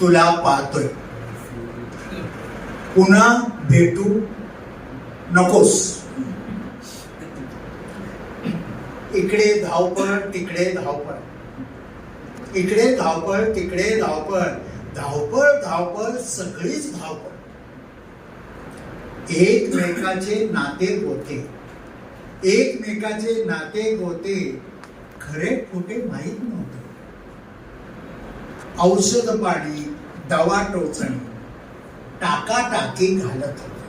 तुला पाहतोय. पुन्हा भेटू नकोस. इकडे धावपळ तिकडे धावपळ. इकडे धावपळ तिकडे धावपळ. धावपळ धावपळ सगळीच धावपळ. एकमेकाचे नाते होते. एकमेकाचे नाते होते. खरे खोटे माहीत नव्हते. औषध पाणी दवा टोचणी टाकाटाकी घालत होते.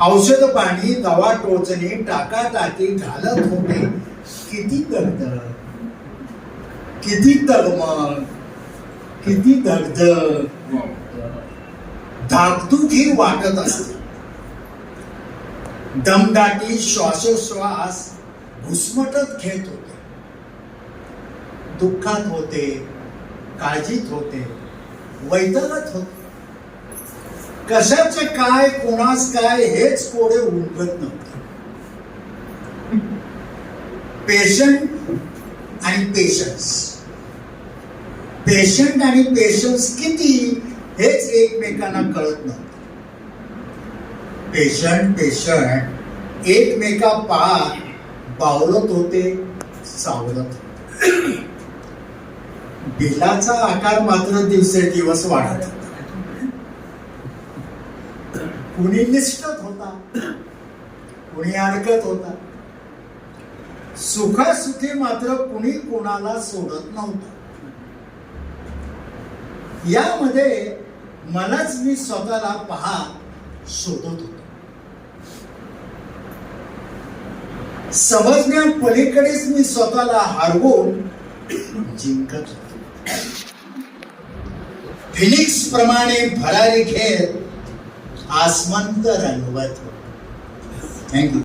औषध पाणी दवा टोचणे टाकाटाकी घालत होते. किती दगदग किती तगमग किती दगदग. धाकधूक ही वाटत असते. दमदाटी श्वासोश्वास घुसमटत घेत होते. दुःखात होते काळजीत होते. वैतागात होत कशाचे काय कोणास काय हेच कोडे उमगत नव्हते. पेशंट आणि पेशन्स पेशंट आणि पेशन्स किती हेच एकमेकांना कळत नव्हतं. पेशंट पेशंट एकमेका पार बावलत होते सावलत होते. बिलाचा आकार मात्र दिवसेदिवस वाढत होता. कुणी निष्ठत होता कुणी अडकत होता. सुखासुखी मात्र कुणी कोणाला सोडत नव्हतं. यामध्ये मलाच मी स्वतःला पहा शोधत होतो. समजण्या पलीकडेच मी स्वतःला हरवून जिंकत होतो. फिनिक्स प्रमाणे भरारी खेळ आसमंत रंगवत थँक्यू